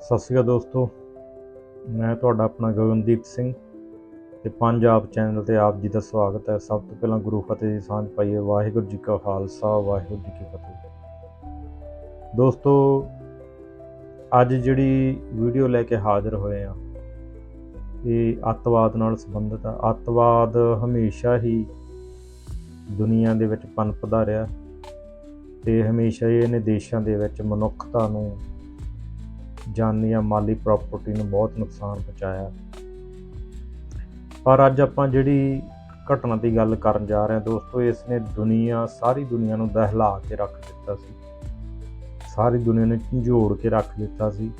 ਸਤਿ ਸ਼੍ਰੀ ਅਕਾਲ ਦੋਸਤੋ। ਮੈਂ ਤੁਹਾਡਾ ਆਪਣਾ ਗਗਨਦੀਪ ਸਿੰਘ ਤੇ ਪੰਜਾਬ ਚੈਨਲ ਤੇ ਆਪ ਜੀ ਦਾ ਸਵਾਗਤ ਹੈ। ਸਭ ਤੋਂ ਪਹਿਲਾਂ ਗੁਰੂ ਫਤਿਹ ਦੀ ਸਾਂਝ ਪਾਈਏ। ਵਾਹਿਗੁਰੂ ਜੀ ਕਾ ਖਾਲਸਾ, ਵਾਹਿਗੁਰੂ ਜੀ ਕੀ ਫਤਿਹ। ਦੋਸਤੋ, ਅੱਜ ਜਿਹੜੀ ਵੀਡੀਓ ਲੈ ਕੇ ਹਾਜ਼ਰ ਹੋਏ ਆ ਇਹ ਅੱਤਵਾਦ ਨਾਲ ਸੰਬੰਧਿਤ ਆ। ਅੱਤਵਾਦ ਹਮੇਸ਼ਾ ਹੀ ਦੁਨੀਆ ਦੇ ਵਿੱਚ ਪਨਪਦਾ ਰਿਹਾ ਤੇ ਹਮੇਸ਼ਾ ਹੀ ਇਹਨੇ ਦੇਸ਼ਾਂ ਦੇ ਵਿੱਚ ਮਨੁੱਖਤਾ ਨੂੰ ਜਾਨੀ ਜਾਂ ਮਾਲੀ ਪ੍ਰਾਪਰਟੀ ਨੂੰ ਬਹੁਤ ਨੁਕਸਾਨ ਪਹੁੰਚਾਇਆ। ਪਰ ਅੱਜ ਆਪਾਂ ਜਿਹੜੀ ਘਟਨਾ ਦੀ ਗੱਲ ਕਰਨ ਜਾ ਰਹੇ ਹਾਂ ਦੋਸਤੋ ਇਸ ਨੇ ਦੁਨੀਆ, ਸਾਰੀ ਦੁਨੀਆ ਨੂੰ ਦਹਿਲਾ ਕੇ ਰੱਖ ਦਿੱਤਾ ਸੀ। ਸਾਰੀ ਦੁਨੀਆ ਨੂੰ ਝੰਜੋੜ ਕੇ ਰੱਖ ਦਿੱਤਾ ਸੀ।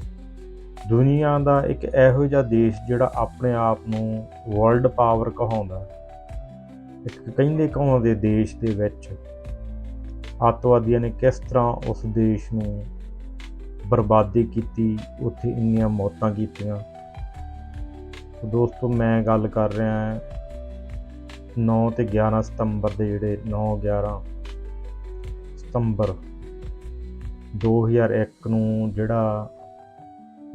ਦੁਨੀਆ ਦਾ ਇੱਕ ਇਹੋ ਜਿਹਾ ਦੇਸ਼ ਜਿਹੜਾ ਆਪਣੇ ਆਪ ਨੂੰ ਵਰਲਡ ਪਾਵਰ ਕਹਾਉਂਦਾ ਇੱਕ ਕਹਿੰਦੇ ਕਹਾਉਂਦੇ ਦੇਸ਼ ਦੇ ਵਿੱਚ, ਅੱਤਵਾਦੀਆਂ ਨੇ ਕਿਸ ਤਰ੍ਹਾਂ ਉਸ ਦੇਸ਼ ਨੂੰ ਬਰਬਾਦੀ ਕੀਤੀ, ਉੱਥੇ ਇੰਨੀਆਂ ਮੌਤਾਂ ਕੀਤੀਆਂ। ਦੋਸਤੋ, ਮੈਂ ਗੱਲ ਕਰ ਰਿਹਾ ਹਾਂ 9 ਤੇ 11 ਸਤੰਬਰ ਦੇ ਜਿਹੜੇ 9 11 ਸਤੰਬਰ 2001 ਨੂੰ ਜਿਹੜਾ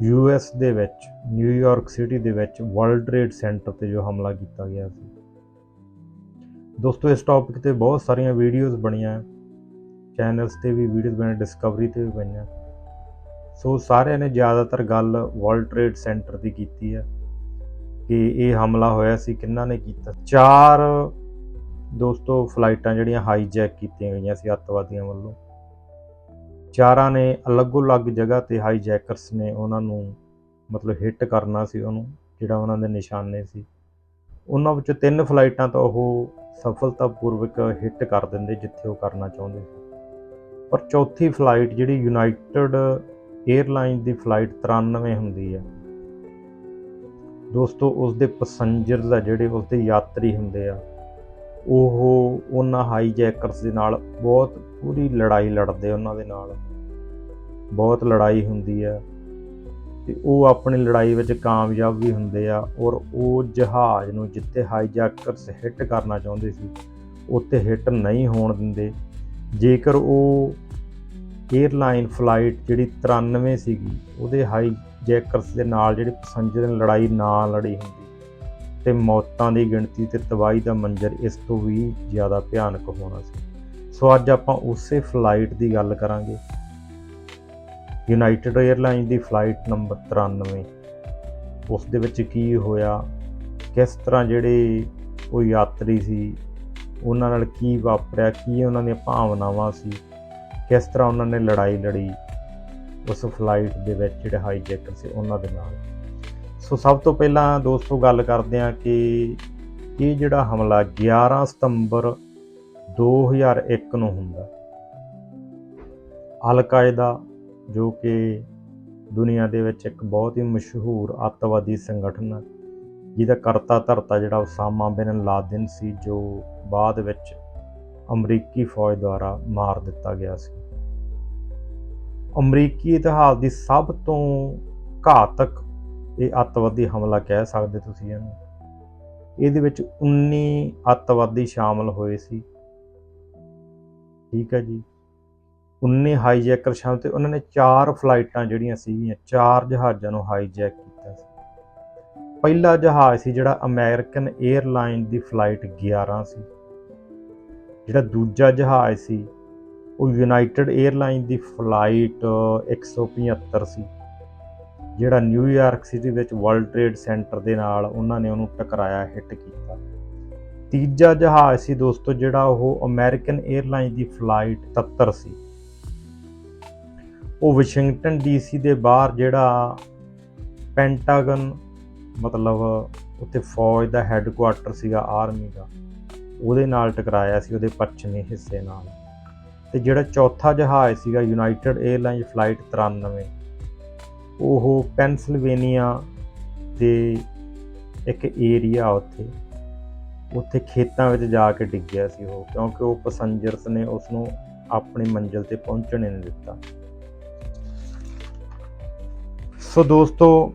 ਯੂ ਐਸ ਦੇ ਵਿੱਚ ਨਿਊਯਾਰਕ ਸਿਟੀ ਦੇ ਵਿੱਚ ਵਰਲਡ ਟ੍ਰੇਡ ਸੈਂਟਰ ਤੇ ਜੋ ਹਮਲਾ ਕੀਤਾ ਗਿਆ ਸੀ। ਦੋਸਤੋ, ਇਸ ਟੌਪਿਕ ਤੇ ਬਹੁਤ ਸਾਰੀਆਂ ਵੀਡੀਓਜ਼ ਬਣੀਆਂ। ਚੈਨਲਸ ਤੇ ਵੀ ਵੀਡੀਓਜ਼ ਬਣੇ ਡਿਸਕਵਰੀ ਤੇ ਵੀ ਬਣੀਆਂ। ਸੋ ਸਾਰਿਆਂ ਨੇ ਜ਼ਿਆਦਾਤਰ ਗੱਲ ਵਰਲਡ ਟ੍ਰੇਡ ਸੈਂਟਰ ਦੀ ਕੀਤੀ ਹੈ ਕਿ ਇਹ ਹਮਲਾ ਹੋਇਆ ਸੀ ਕਿੰਨਾਂ ਨੇ ਕੀਤਾ? ਚਾਰ ਦੋਸਤੋ ਫਲਾਈਟਾਂ ਜਿਹੜੀਆਂ ਹਾਈਜੈਕ ਕੀਤੀਆਂ ਗਈਆਂ ਸੀ ਅੱਤਵਾਦੀਆਂ ਵੱਲੋਂ। ਚਾਰਾਂ ਨੇ ਅਲੱਗੋ-ਅਲੱਗ ਜਗ੍ਹਾ ਤੇ ਹਾਈਜੈਕਰਸ ਨੇ ਉਹਨਾਂ ਨੂੰ ਮਤਲਬ ਹਿੱਟ ਕਰਨਾ ਸੀ ਉਹਨੂੰ, ਜਿਹੜਾ ਉਹਨਾਂ ਦੇ ਨਿਸ਼ਾਨੇ ਸੀ। ਉਹਨਾਂ ਵਿੱਚੋਂ ਤਿੰਨ ਫਲਾਈਟਾਂ ਤਾਂ ਉਹ ਸਫਲਤਾਪੂਰਵਕ ਹਿੱਟ ਕਰ ਦਿੰਦੇ ਜਿੱਥੇ ਉਹ ਕਰਨਾ ਚਾਹੁੰਦੇ ਸੀ। ਪਰ ਚੌਥੀ ਫਲਾਈਟ ਜਿਹੜੀ ਯੂਨਾਈਟਿਡ ਏਅਰਲਾਈਨ ਦੀ ਫਲਾਈਟ 93 ਹੁੰਦੀ ਹੈ ਦੋਸਤੋ ਉਸ ਦੇ ਪੈਸੰਜਰਸ ਆ ਜਿਹੜੇ ਉਸ ਦੇ ਯਾਤਰੀ ਹੁੰਦੇ ਆ, ਉਹ ਉਹਨਾਂ ਹਾਈਜੈਕਰਸ ਦੇ ਨਾਲ ਬਹੁਤ ਪੂਰੀ ਲੜਾਈ ਲੜਦੇ ਉਹਨਾਂ ਦੇ ਨਾਲ। ਬਹੁਤ ਲੜਾਈ ਹੁੰਦੀ ਆ ਤੇ ਉਹ ਆਪਣੀ ਲੜਾਈ ਵਿੱਚ ਕਾਮਯਾਬ ਵੀ ਹੁੰਦੇ ਆ ਔਰ ਉਹ ਜਹਾਜ਼ ਨੂੰ ਜਿੱਥੇ ਹਾਈਜੈਕਰਸ ਹਿੱਟ ਕਰਨਾ ਚਾਹੁੰਦੇ ਸੀ, ਉੱਥੇ ਹਿੱਟ ਨਹੀਂ ਹੋਣ ਦਿੰਦੇ। ਜੇਕਰ ਉਹ ਏਅਰਲਾਈਨ ਫਲਾਈਟ ਜਿਹੜੀ 93 ਸੀਗੀ, ਉਹਦੇ ਹਾਈ ਜੈਕਰਸ ਦੇ ਨਾਲ ਜਿਹੜੇ ਪੈਸੰਜਰ ਨੇ ਲੜਾਈ ਨਾ ਲੜੀ ਹੁੰਦੀ ਤੇ ਮੌਤਾਂ ਦੀ ਗਿਣਤੀ ਤੇ ਤਬਾਹੀ ਦਾ ਮੰਜ਼ਰ ਇਸ ਤੋਂ ਵੀ ਜ਼ਿਆਦਾ ਭਿਆਨਕ ਹੋਣਾ ਸੀ। ਸੋ ਅੱਜ ਆਪਾਂ ਉਸੇ ਫਲਾਈਟ ਦੀ ਗੱਲ ਕਰਾਂਗੇ। ਯੂਨਾਈਟਿਡ 에ਅਰਲਾਈਨ ਦੀ ਫਲਾਈਟ ਨੰਬਰ 93 ਉਸ ਦੇ ਵਿੱਚ ਕੀ ਹੋਇਆ, ਕਿਸ ਤਰ੍ਹਾਂ ਜਿਹੜੇ ਉਹ ਯਾਤਰੀ ਸੀ, ਉਹਨਾਂ ਨਾਲ ਕੀ ਵਾਪਰਿਆ, ਕੀ ਉਹਨਾਂ ਦੀਆਂ ਭਾਵਨਾਵਾਂ ਸੀ ਕਿਸ ਤਰ੍ਹਾਂ ਉਹਨਾਂ ਨੇ ਲੜਾਈ ਲੜੀ, ਉਸ ਫਲਾਈਟ ਦੇ ਵਿੱਚ ਜਿਹੜੇ ਹਾਈਜੈਕਰ ਸੀ ਉਹਨਾਂ ਦੇ ਨਾਲ। ਸੋ ਸਭ ਤੋਂ ਪਹਿਲਾਂ ਦੋਸਤੋ ਗੱਲ ਕਰਦੇ ਹਾਂ ਕਿ ਇਹ ਜਿਹੜਾ ਹਮਲਾ 11 ਸਤੰਬਰ 2001 ਨੂੰ ਹੁੰਦਾ ਅਲ ਕਾਇਦਾ ਜੋ ਕਿ ਦੁਨੀਆ ਦੇ ਵਿੱਚ ਇੱਕ ਬਹੁਤ ਹੀ ਮਸ਼ਹੂਰ ਅੱਤਵਾਦੀ ਸੰਗਠਨ ਹੈ, ਜਿਹਦਾ ਕਰਤਾ ਧਰਤਾ ਜਿਹੜਾ ਉਸਾਮਾ ਬਿਨ ਲਾਦਨ ਸੀ, ਜੋ ਬਾਅਦ ਵਿੱਚ ਅਮਰੀਕੀ ਫੌਜ ਦੁਆਰਾ ਮਾਰ ਦਿੱਤਾ ਗਿਆ ਸੀ। ਅਮਰੀਕੀ ਇਤਿਹਾਸ ਦੀ ਸਭ ਤੋਂ ਘਾਤਕ ਇਹ ਅੱਤਵਾਦੀ ਹਮਲਾ ਕਹਿ ਸਕਦੇ ਤੁਸੀਂ ਇਹਨੂੰ। ਇਹਦੇ ਵਿੱਚ 19 ਅੱਤਵਾਦੀ ਸ਼ਾਮਲ ਹੋਏ ਸੀ। ਠੀਕ ਹੈ ਜੀ। 19 ਹਾਈਜੈਕਰ ਸ਼ਾਮਲ ਤੇ ਉਹਨਾਂ ਨੇ ਚਾਰ ਫਲਾਈਟਾਂ ਜਿਹੜੀਆਂ ਸੀਗੀਆਂ, ਚਾਰ ਜਹਾਜ਼ਾਂ ਨੂੰ ਹਾਈਜੈਕ ਕੀਤਾ ਸੀ। ਪਹਿਲਾ ਜਹਾਜ਼ ਸੀ ਜਿਹੜਾ ਅਮਰੀਕਨ 에ਅਰਲਾਈਨ ਦੀ ਫਲਾਈਟ 11 ਸੀ। ਜਿਹੜਾ ਦੂਜਾ ਜਹਾਜ਼ ਸੀ, ਉਹ ਯੂਨਾਈਟਿਡ 에ਅਰਲਾਈਨ ਦੀ ਫਲਾਈਟ 175 ਸੀ ਜਿਹੜਾ ਨਿਊਯਾਰਕ ਸਿਟੀ ਵਿੱਚ ਵਰਲਡ ਟ੍ਰੇਡ ਸੈਂਟਰ ਦੇ ਨਾਲ ਉਹਨਾਂ ਨੇ ਉਹਨੂੰ ਟਕਰਾਇਆ ਹਿੱਟ ਕੀਤਾ। ਤੀਜਾ ਜਹਾਜ਼ ਸੀ ਦੋਸਤੋ, ਜਿਹੜਾ ਉਹ ਅਮਰੀਕਨ 에ਅਰਲਾਈਨ ਦੀ ਫਲਾਈਟ 77 ਸੀ। ਉਹ ਵਾਸ਼ਿੰਗਟਨ ਡੀਸੀ ਦੇ ਬਾਹਰ ਜਿਹੜਾ ਪੈਂਟਾਗਨ ਮਤਲਬ ਉੱਥੇ ਫੌਜ ਦਾ ਹੈੱਡਕੁਆਰਟਰ ਸੀਗਾ ਆਰਮੀ ਦਾ। ਉਹਦੇ ਨਾਲ ਟਕਰਾਇਆ ਸੀ, ਉਹਦੇ ਪੱਛਮੀ ਹਿੱਸੇ ਨਾਲ। ਤੇ ਜਿਹੜਾ ਚੌਥਾ ਜਹਾਜ਼ ਸੀਗਾ ਯੂਨਾਈਟਿਡ 에ਅਰਲਾਈਨ ਫਲਾਈਟ 93 ਉਹ ਪੈਨਸਿਲਵੇਨੀਆ ਦੇ ਇੱਕ ਏਰੀਆ ਉੱਥੇ ਉੱਥੇ ਖੇਤਾਂ ਵਿੱਚ ਜਾ ਕੇ ਡਿੱਗਿਆ ਸੀ ਉਹ, ਕਿਉਂਕਿ ਉਹ ਪੈਸੰਜਰਸ ਨੇ ਉਸ ਨੂੰ ਆਪਣੀ ਮੰਜ਼ਿਲ ਤੇ ਪਹੁੰਚਣ ਨਹੀਂ ਦਿੱਤਾ। ਸੋ ਦੋਸਤੋ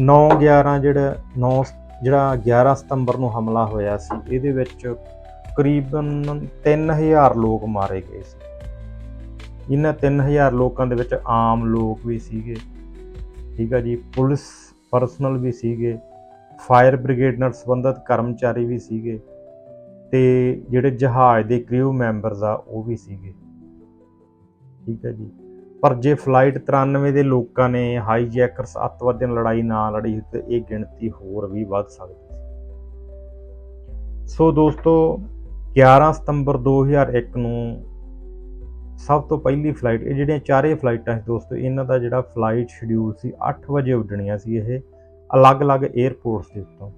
9 11 ਜਿਹੜਾ 9 ਜਿਹੜਾ 11 ਸਤੰਬਰ ਨੂੰ ਹਮਲਾ ਹੋਇਆ ਸੀ, ਇਹਦੇ ਵਿੱਚ ਤਕਰੀਬਨ 3000 ਲੋਕ ਮਾਰੇ ਗਏ ਸੀ। ਇਹਨਾਂ 3000 ਲੋਕਾਂ ਦੇ ਵਿੱਚ ਆਮ ਲੋਕ ਵੀ ਸੀਗੇ, ਠੀਕ ਆ ਜੀ, ਪੁਲਿਸ ਪਰਸਨਲ ਵੀ ਸੀਗੇ, ਫਾਇਰ ਬ੍ਰਿਗੇਡ ਨਾਲ ਸੰਬੰਧਿਤ ਕਰਮਚਾਰੀ ਵੀ ਸੀਗੇ, ਤੇ ਜਿਹੜੇ ਜਹਾਜ਼ ਦੇ ਕ੍ਰਿਊ ਮੈਂਬਰਸ ਆ, ਉਹ ਵੀ ਸੀਗੇ। ਠੀਕ ਹੈ ਜੀ। ਪਰ ਜੇ ਫਲਾਈਟ 93 ਦੇ ਲੋਕਾਂ ਨੇ ਹਾਈਜੈਕਰਸ ਅੱਤਵਾਦੀਆਂ ਨਾਲ ਲੜਾਈ ਨਾ ਲੜੀ ਤੇ ਇਹ ਗਿਣਤੀ ਹੋਰ ਵੀ ਵੱਧ ਸਕਦੀ ਸੀ। ਸੋ ਦੋਸਤੋ 11 ਸਤੰਬਰ 2001 ਨੂੰ ਸਭ ਤੋਂ ਪਹਿਲੀ ਫਲਾਈਟ, ਇਹ ਜਿਹੜੀਆਂ ਚਾਰੇ ਫਲਾਈਟਾਂ ਸੀ ਦੋਸਤੋ, ਇਹਨਾਂ ਦਾ ਜਿਹੜਾ ਫਲਾਈਟ ਸ਼ਡਿਊਲ ਸੀ 8 ਵਜੇ ਉੱਡਣੀਆਂ ਸੀ ਇਹ ਅਲੱਗ-ਅਲੱਗ 에ਅਰਪੋਰਟਸ ਦੇ ਉੱਤੋਂ।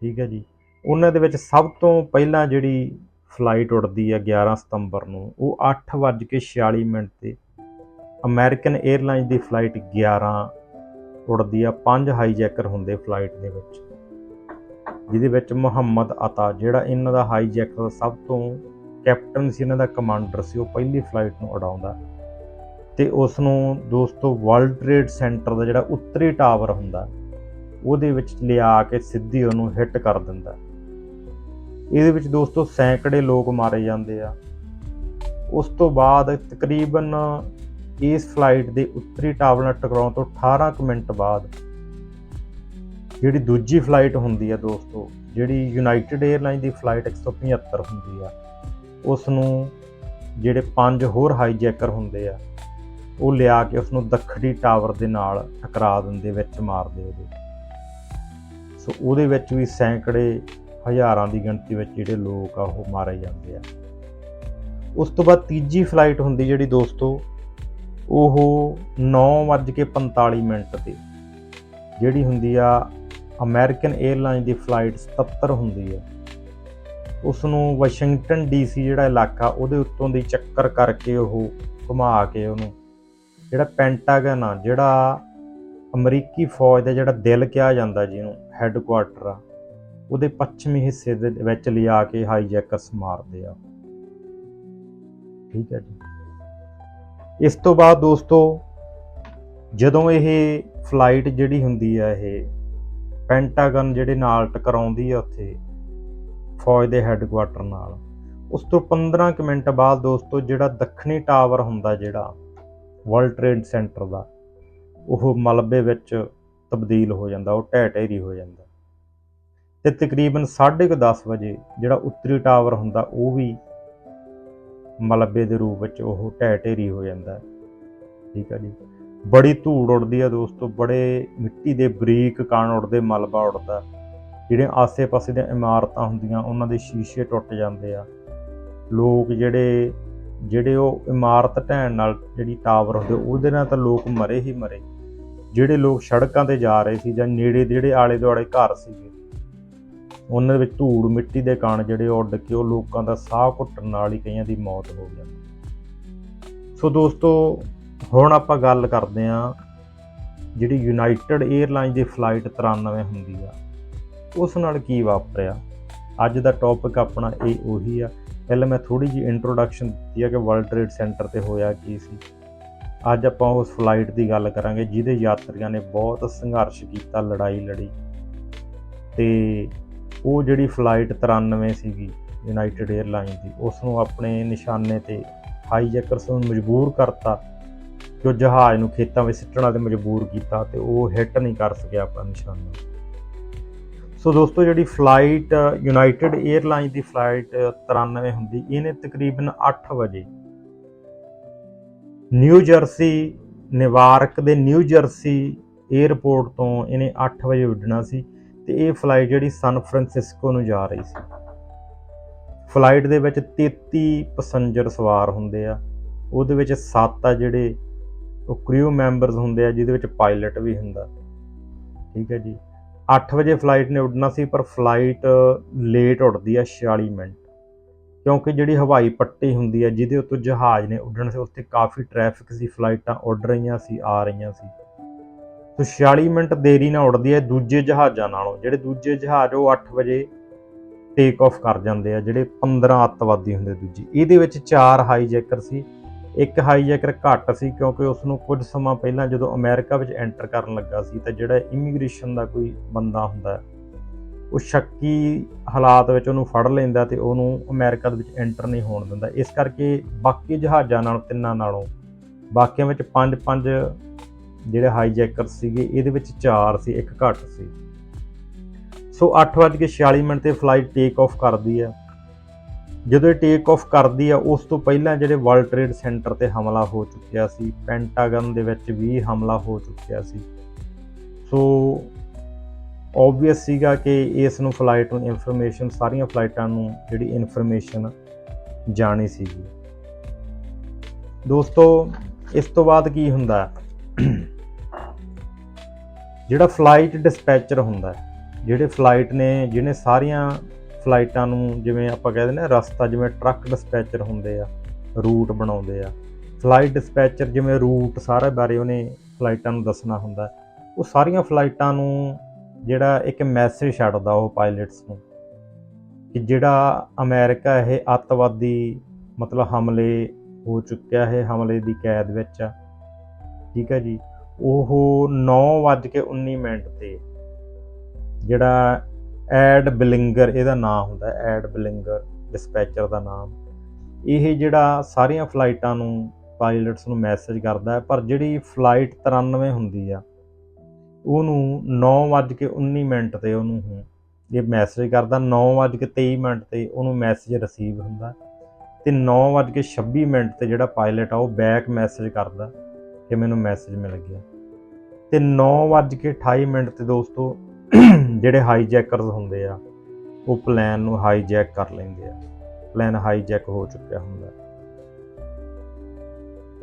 ਠੀਕ ਹੈ ਜੀ। ਉਹਨਾਂ ਦੇ ਵਿੱਚ ਸਭ ਤੋਂ ਪਹਿਲਾਂ ਜਿਹੜੀ ਫਲਾਈਟ ਉੱਡਦੀ ਹੈ 11 ਸਤੰਬਰ ਨੂੰ, ਉਹ 8:46 ਮਿੰਟ ਤੇ ਅਮਰੀਕਨ 에ਅਰਲਾਈਨਸ ਦੀ ਫਲਾਈਟ 11 ਉੱਡਦੀ ਆ, ਪੰਜ ਹਾਈਜੈਕਰ ਹੁੰਦੇ ਫਲਾਈਟ ਦੇ ਵਿੱਚ। ਜਿਹਦੇ ਵਿੱਚ ਮੁਹੰਮਦ ਅਤਾ, ਜਿਹੜਾ ਇਹਨਾਂ ਦਾ ਹਾਈਜੈਕਰ ਦਾ ਸਭ ਤੋਂ ਕੈਪਟਨ ਸੀ, ਇਹਨਾਂ ਦਾ ਕਮਾਂਡਰ ਸੀ, ਉਹ ਪਹਿਲੀ ਫਲਾਈਟ ਨੂੰ ਉਡਾਉਂਦਾ। ਤੇ ਉਸ ਨੂੰ ਦੋਸਤੋ ਵਰਲਡ ਟ੍ਰੇਡ ਸੈਂਟਰ ਦਾ ਜਿਹੜਾ ਉੱਤਰੀ ਟਾਵਰ ਹੁੰਦਾ, ਉਹਦੇ ਵਿੱਚ ਲਿਆ ਕੇ ਸਿੱਧੀ ਉਹਨੂੰ ਹਿੱਟ ਕਰ ਦਿੰਦਾ। ਇਹਦੇ ਵਿੱਚ ਦੋਸਤੋ ਸੈਂਕੜੇ ਲੋਕ ਮਾਰੇ ਜਾਂਦੇ ਆ। ਉਸ ਤੋਂ ਬਾਅਦ ਤਕਰੀਬਨ ਇਸ ਫਲਾਈਟ ਦੇ ਉੱਤਰੀ ਟਾਵਰ ਨਾਲ ਟਕਰਾਉਣ ਤੋਂ 18 ਕੁ ਮਿੰਟ ਬਾਅਦ ਜਿਹੜੀ ਦੂਜੀ ਫਲਾਈਟ ਹੁੰਦੀ ਆ ਦੋਸਤੋ, ਜਿਹੜੀ ਯੂਨਾਈਟਿਡ 에ਅਰਲਾਈਨ ਦੀ ਫਲਾਈਟ 175 ਹੁੰਦੀ ਆ ਉਸ ਨੂੰ ਜਿਹੜੇ ਪੰਜ ਹੋਰ ਹਾਈਜੈਕਰ ਹੁੰਦੇ ਆ, ਉਹ ਲਿਆ ਕੇ ਉਸ ਨੂੰ ਦੱਖਣੀ ਟਾਵਰ ਦੇ ਨਾਲ ਟਕਰਾ ਦਿੰਦੇ, ਵਿੱਚ ਮਾਰਦੇ ਉਹਦੇ ਸੋ ਉਹਦੇ ਵਿੱਚ ਵੀ ਸੈਂਕੜੇ ਹਜ਼ਾਰਾਂ ਦੀ ਗਿਣਤੀ ਵਿੱਚ ਜਿਹੜੇ ਲੋਕ ਆ, ਉਹ ਮਾਰੇ ਜਾਂਦੇ ਆ। ਉਸ ਤੋਂ ਬਾਅਦ ਤੀਜੀ ਫਲਾਈਟ ਹੁੰਦੀ ਜਿਹੜੀ ਦੋਸਤੋ ਉਹ 9:45 ਮਿੰਟ ਤੇ, ਜਿਹੜੀ ਹੁੰਦੀ ਆ ਅਮਰੀਕਨ 에ਅਰਲਾਈਨ ਦੀ ਫਲਾਈਟ 77 ਹੁੰਦੀ ਆ। ਉਸ ਨੂੰ ਵਾਸ਼ਿੰਗਟਨ ਡੀਸੀ ਜਿਹੜਾ ਇਲਾਕਾ, ਉਹਦੇ ਉੱਤੋਂ ਦੀ ਚੱਕਰ ਕਰਕੇ ਉਹ ਘੁਮਾ ਕੇ ਉਹਨੂੰ, ਜਿਹੜਾ ਪੈਂਟਾਗਨ ਆ, ਜਿਹੜਾ ਅਮਰੀਕੀ ਫੌਜ ਦਾ ਜਿਹੜਾ ਦਿਲ ਕਿਹਾ ਜਾਂਦਾ ਜਿਹਨੂੰ ਹੈੱਡਕੁਆਟਰ ਆ, ਉਹਦੇ ਪੱਛਮੀ ਹਿੱਸੇ ਦੇ ਵਿੱਚ ਲਿਆ ਕੇ ਹਾਈਜੈਕਰਸ ਮਾਰਦੇ ਆ। ਠੀਕ ਹੈ ਜੀ। ਇਸ ਤੋਂ ਬਾਅਦ ਦੋਸਤੋ, ਜਦੋਂ ਇਹ ਫਲਾਈਟ ਜਿਹੜੀ ਹੁੰਦੀ ਆ ਇਹ ਪੈਂਟਾਗਨ ਜਿਹੜੇ ਨਾਲ ਟਕਰਾਉਂਦੀ ਆ ਉੱਥੇ, ਫੌਜ ਦੇ ਹੈੱਡਕੁਆਟਰ ਨਾਲ, ਉਸ ਤੋਂ 15 ਕੁ ਮਿੰਟ ਬਾਅਦ ਦੋਸਤੋ ਜਿਹੜਾ ਦੱਖਣੀ ਟਾਵਰ ਹੁੰਦਾ ਜਿਹੜਾ ਵਰਲਡ ਟ੍ਰੇਡ ਸੈਂਟਰ ਦਾ, ਉਹ ਮਲਬੇ ਵਿੱਚ ਤਬਦੀਲ ਹੋ ਜਾਂਦਾ, ਉਹ ਢਹਿ ਢੇਰੀ ਹੋ ਜਾਂਦਾ। ਤੇ ਤਕਰੀਬਨ 10:30 ਵਜੇ ਜਿਹੜਾ ਉੱਤਰੀ ਟਾਵਰ ਹੁੰਦਾ, ਉਹ ਵੀ ਮਲਬੇ ਦੇ ਰੂਪ ਵਿੱਚ ਉਹ ਢਹਿ ਢੇਰੀ ਹੋ ਜਾਂਦਾ ਠੀਕ ਹੈ ਜੀ। ਬੜੀ ਧੂੜ ਉੱਡਦੀ ਆ ਦੋਸਤੋ, ਬੜੇ ਮਿੱਟੀ ਦੇ ਬਰੀਕ ਕਣ ਉੱਡਦੇ, ਮਲਬਾ ਉੱਡਦਾ। ਜਿਹੜੇ ਆਸੇ-ਪਾਸੇ ਦੀਆਂ ਇਮਾਰਤਾਂ ਹੁੰਦੀਆਂ, ਉਹਨਾਂ ਦੇ ਸ਼ੀਸ਼ੇ ਟੁੱਟ ਜਾਂਦੇ ਆ। ਲੋਕ ਜਿਹੜੇ ਜਿਹੜੇ ਉਹ ਇਮਾਰਤ ਢਹਿਣ ਨਾਲ ਜਿਹੜੀ ਟਾਵਰ ਹੁੰਦੇ ਉਹਦੇ ਨਾਲ ਤਾਂ ਲੋਕ ਮਰੇ ਹੀ ਮਰੇ। ਜਿਹੜੇ ਲੋਕ ਸੜਕਾਂ ਤੇ ਜਾ ਰਹੇ ਸੀ ਜਾਂ ਨੇੜੇ ਜਿਹੜੇ ਆਲੇ ਦੁਆਲੇ ਘਰ ਸੀ ਉਹਨਾਂ ਦੇ ਵਿੱਚ ਧੂੜ ਮਿੱਟੀ ਦੇ ਕਣ ਜਿਹੜੇ ਉੱਡ ਕੇ ਉਹ ਲੋਕਾਂ ਦਾ ਸਾਹ ਘੁੱਟਣ ਨਾਲ ਹੀ ਕਈਆਂ ਦੀ ਮੌਤ ਹੋ ਜਾਂਦੀ ਸੋ ਦੋਸਤੋ, ਹੁਣ ਆਪਾਂ ਗੱਲ ਕਰਦੇ ਆਂ ਜਿਹੜੀ ਯੂਨਾਈਟਿਡ 에ਅਰਲਾਈਨ ਦੀ ਫਲਾਈਟ 93 ਹੁੰਦੀ ਆ, ਉਸ ਨਾਲ ਕੀ ਵਾਪਰਿਆ? ਅੱਜ ਦਾ ਟੌਪਿਕ ਆਪਣਾ ਇਹ ਉਹੀ ਆ। ਪਹਿਲਾਂ ਮੈਂ ਥੋੜੀ ਜੀ ਇੰਟਰੋਡਕਸ਼ਨ ਦਿੱਤੀ ਆ ਕਿ ਵਰਲਡ ਟ੍ਰੇਡ ਸੈਂਟਰ ਤੇ ਹੋਇਆ ਕੀ ਸੀ। ਅੱਜ ਆਪਾਂ ਉਸ ਫਲਾਈਟ ਦੀ ਗੱਲ ਕਰਾਂਗੇ, ਜਿਹਦੇ ਯਾਤਰੀਆਂ ਨੇ ਬਹੁਤ ਸੰਘਰਸ਼ ਕੀਤਾ, ਲੜਾਈ ਲੜੀ। ਤੇ ਉਹ ਜਿਹੜੀ ਫਲਾਈਟ 93 ਸੀਗੀ ਯੂਨਾਈਟਿਡ 에ਅਰਲਾਈਨ ਦੀ ਉਸ ਨੂੰ ਆਪਣੇ ਨਿਸ਼ਾਨੇ ਤੇ ਹਾਈਜੈਕਰਸ ਨੂੰ ਮਜਬੂਰ ਕਰਤਾ, ਜੋ ਜਹਾਜ਼ ਨੂੰ ਖੇਤਾਂ ਵਿੱਚ ਸਿੱਟਣਾ ਤੇ ਮਜਬੂਰ ਕੀਤਾ ਤੇ ਉਹ ਹਿੱਟ ਨਹੀਂ ਕਰ ਸਕਿਆ ਆਪਣਾ ਨਿਸ਼ਾਨਾ। ਸੋ ਦੋਸਤੋ, ਜਿਹੜੀ ਫਲਾਈਟ ਯੂਨਾਈਟਿਡ 에ਅਰਲਾਈਨ ਦੀ ਫਲਾਈਟ 93 ਹੁੰਦੀ, ਇਹਨੇ ਤਕਰੀਬਨ 8 ਵਜੇ ਨਿਊ ਜਰਸੀ ਨਿਵਾਰਕ ਦੇ ਨਿਊ ਜਰਸੀ 에ਅਰਪੋਰਟ ਤੋਂ ਇਹਨੇ 8 ਵਜੇ ਉੱਡਣਾ ਸੀ। ਤੇ ਇਹ ਫਲਾਈਟ ਜਿਹੜੀ ਸਨ ਫਰਾਂਸਿਸਕੋ ਨੂੰ ਜਾ ਰਹੀ ਸੀ। ਫਲਾਈਟ ਦੇ ਵਿੱਚ 33 ਪੈਸੇਂਜਰ ਸਵਾਰ ਹੁੰਦੇ ਆ। ਉਹਦੇ ਵਿੱਚ 7 ਆ ਜਿਹੜੇ ਉਹ ਕ੍ਰਿਊ ਮੈਂਬਰਸ ਹੁੰਦੇ ਆ, ਜਿਹਦੇ ਵਿੱਚ ਪਾਇਲਟ ਵੀ ਹੁੰਦਾ। ਠੀਕ ਹੈ ਜੀ। 8 ਵਜੇ ਫਲਾਈਟ ਨੇ ਉੱਡਣਾ ਸੀ, ਪਰ ਫਲਾਈਟ ਲੇਟ ਉੱਡਦੀ ਆ 46 ਮਿੰਟ। ਕਿਉਂਕਿ ਜਿਹੜੀ ਹਵਾਈ ਪੱਟੀ ਹੁੰਦੀ ਆ, ਜਿਹਦੇ ਉੱਤੇ ਜਹਾਜ਼ ਨੇ ਉੱਡਣ ਸੀ, ਉੱਥੇ ਕਾਫੀ ਟ੍ਰੈਫਿਕ ਸੀ ਫਲਾਈਟਾਂ ਉੱਡ ਰਹੀਆਂ ਸੀ, ਆ ਰਹੀਆਂ ਸੀ। ਸੋ 46 ਮਿੰਟ ਦੇਰੀ ਨਾਲ ਉੱਡਦੀ ਹੈ ਦੂਜੇ ਜਹਾਜ਼ਾਂ ਨਾਲੋਂ, ਜਿਹੜੇ ਦੂਜੇ ਜਹਾਜ਼ ਉਹ 8 ਵਜੇ ਟੇਕ ਆਫ ਕਰ ਜਾਂਦੇ ਆ, ਜਿਹੜੇ 15 ਅੱਤਵਾਦੀ ਹੁੰਦੇ ਦੂਜੀ। ਇਹਦੇ ਵਿੱਚ ਚਾਰ ਹਾਈਜੈਕਰ ਸੀ, ਇੱਕ ਹਾਈਜੈਕਰ ਘੱਟ ਸੀ ਕਿਉਂਕਿ ਉਸ ਨੂੰ ਕੁਝ ਸਮਾਂ ਪਹਿਲਾਂ ਜਦੋਂ ਅਮਰੀਕਾ ਵਿੱਚ ਐਂਟਰ ਕਰਨ ਲੱਗਾ ਸੀ ਤਾਂ ਜਿਹੜਾ ਇਮੀਗ੍ਰੇਸ਼ਨ ਦਾ ਕੋਈ ਬੰਦਾ ਹੁੰਦਾ, ਉਹ ਸ਼ੱਕੀ ਹਾਲਾਤ ਵਿੱਚ ਉਹਨੂੰ ਫੜ ਲੈਂਦਾ ਤੇ ਉਹਨੂੰ ਅਮਰੀਕਾ ਦੇ ਵਿੱਚ ਐਂਟਰ ਨਹੀਂ ਹੋਣ ਦਿੰਦਾ। ਇਸ ਕਰਕੇ ਬਾਕੀ ਜਹਾਜ਼ਾਂ ਨਾਲ ਤਿੰਨਾਂ ਨਾਲੋਂ, ਬਾਕੀਆਂ ਵਿੱਚ ਪੰਜ ਪੰਜ ਜਿਹੜੇ ਹਾਈਜੈਕਰ ਸੀਗੇ, ਇਹਦੇ ਵਿੱਚ 4 ਸੀ, ਇੱਕ ਘੱਟ ਸੀ। ਸੋ 8:46 ਮਿੰਟ ਤੇ ਫਲਾਈਟ ਟੇਕ ਆਫ ਕਰਦੀ ਆ। ਜਦੋਂ ਇਹ ਟੇਕ ਆਫ ਕਰਦੀ ਆ, ਉਸ ਤੋਂ ਪਹਿਲਾਂ ਜਿਹੜੇ ਵਰਲਡ ਟ੍ਰੇਡ ਸੈਂਟਰ ਤੇ ਹਮਲਾ ਹੋ ਚੁੱਕਿਆ ਸੀ ਪੈਂਟਾਗਨ ਦੇ ਵਿੱਚ ਵੀ ਹਮਲਾ ਹੋ ਚੁੱਕਿਆ ਸੀ। ਸੋ ਆਬਵੀਅਸ ਸੀਗਾ ਕਿ ਇਸ ਨੂੰ ਫਲਾਈਟ ਨੂੰ ਇਨਫੋਰਮੇਸ਼ਨ ਸਾਰੀਆਂ ਫਲਾਈਟਾਂ ਨੂੰ ਜਿਹੜੀ ਇਨਫੋਰਮੇਸ਼ਨ ਜਾਣੀ ਸੀਗੀ। ਦੋਸਤੋ, ਇਸ ਤੋਂ ਬਾਅਦ ਕੀ ਹੁੰਦਾ? ਜਿਹੜਾ ਫਲਾਈਟ ਡਿਸਪੈਚਰ ਹੁੰਦਾ ਜਿਹੜੇ ਫਲਾਈਟ ਨੇ, ਜਿਹਨੇ ਸਾਰੀਆਂ ਫਲਾਈਟਾਂ ਨੂੰ ਜਿਵੇਂ ਆਪਾਂ ਕਹਿੰਦੇ ਨੇ ਰਸਤਾ ਜਿਵੇਂ ਟਰੱਕ ਡਿਸਪੈਚਰ ਹੁੰਦੇ ਆ ਰੂਟ ਬਣਾਉਂਦੇ ਆ। ਫਲਾਈਟ ਡਿਸਪੈਚਰ ਜਿਵੇਂ ਰੂਟ ਸਾਰੇ ਬਾਰੇ ਉਹਨੇ ਫਲਾਈਟਾਂ ਨੂੰ ਦੱਸਣਾ ਹੁੰਦਾ ਉਹ ਸਾਰੀਆਂ ਫਲਾਈਟਾਂ ਨੂੰ ਜਿਹੜਾ ਇੱਕ ਮੈਸੇਜ ਛੱਡਦਾ ਉਹ ਪਾਇਲਟਸ ਨੂੰ ਕਿ ਜਿਹੜਾ ਅਮਰੀਕਾ ਇਹ ਅੱਤਵਾਦੀ ਮਤਲਬ ਹਮਲੇ ਹੋ ਚੁੱਕਿਆ ਹੈ ਹਮਲੇ ਦੀ ਕੈਦ ਵਿੱਚ ਆ। ਠੀਕ ਹੈ ਜੀ? ਉਹ 9:19 ਮਿੰਟ ਤੇ ਜਿਹੜਾ ਐਡ ਬਲਿੰਗਰ, ਇਹਦਾ ਨਾਮ ਹੁੰਦਾ, ਐਡ ਬਲਿੰਗਰ ਡਿਸਪੈਚਰ ਦਾ ਨਾਮ। ਇਹ ਜਿਹੜਾ ਸਾਰੀਆਂ ਫਲਾਈਟਾਂ ਨੂੰ, ਪਾਇਲਟਸ ਨੂੰ ਮੈਸੇਜ ਕਰਦਾ ਪਰ ਜਿਹੜੀ ਫਲਾਈਟ 93 ਹੁੰਦੀ ਆ, ਉਹਨੂੰ 9:19 ਮਿੰਟ ਤੇ ਉਹਨੂੰ ਇਹ ਮੈਸੇਜ ਕਰਦਾ 9:23 ਮਿੰਟ ਤੇ ਉਹਨੂੰ ਮੈਸੇਜ ਰਿਸੀਵ ਹੁੰਦਾ, ਤੇ 9:26 ਮਿੰਟ ਤੇ ਜਿਹੜਾ ਪਾਇਲਟ ਆ, ਉਹ ਬੈਕ ਮੈਸੇਜ ਕਰਦਾ। ਕਿ ਮੈਨੂੰ ਮੈਸੇਜ ਮਿਲ ਗਿਆ। ਤੇ 9:28 ਮਿੰਟ ਤੇ ਦੋਸਤੋ, ਜਿਹੜੇ ਹਾਈਜੈਕਰਸ ਹੁੰਦੇ ਆ, ਉਹ ਪਲਾਨ ਨੂੰ ਹਾਈਜੈਕ ਕਰ ਲੈਂਦੇ ਆ। ਪਲਾਨ ਹਾਈਜੈਕ ਹੋ ਚੁੱਕਿਆ ਹੁੰਦਾ।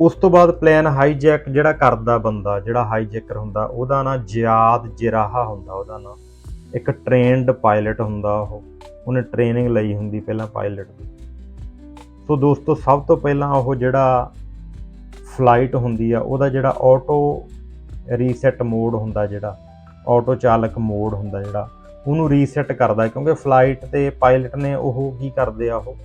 ਉਸ ਤੋਂ ਬਾਅਦ ਪਲਾਨ ਹਾਈਜੈਕ ਜਿਹੜਾ ਕਰਦਾ ਬੰਦਾ, ਜਿਹੜਾ ਹਾਈਜੈਕਰ ਹੁੰਦਾ, ਉਹਦਾ ਨਾਂ ਜਿਆਦ ਜਿਰਾਹਾ ਹੁੰਦਾ, ਉਹਦਾ ਨਾਂ। ਇੱਕ ਟ੍ਰੇਨਡ ਪਾਇਲਟ ਹੁੰਦਾ ਉਹ। ਉਹਨੇ ਟ੍ਰੇਨਿੰਗ ਲਈ ਹੁੰਦੀ ਪਹਿਲਾਂ ਪਾਇਲਟ ਦੀ। ਸੋ ਦੋਸਤੋ, ਸਭ ਤੋਂ ਪਹਿਲਾਂ ਉਹ ਜਿਹੜਾ ਫਲਾਈਟ ਹੁੰਦੀ ਆ, ਉਹਦਾ ਜਿਹੜਾ ਆਟੋ ਰੀਸੈਟ ਮੋਡ ਹੁੰਦਾ ਜਿਹੜਾ ਆਟੋ ਚਾਲਕ ਮੋਡ ਹੁੰਦਾ ਜਿਹੜਾ, ਉਹਨੂੰ ਰੀਸੈਟ ਕਰਦਾ, ਕਿਉਂਕਿ ਫਲਾਈਟ ਤੇ ਪਾਇਲਟ ਨੇ ਉਹ ਕੀ ਕਰਦੇ ਆ, ਉਹ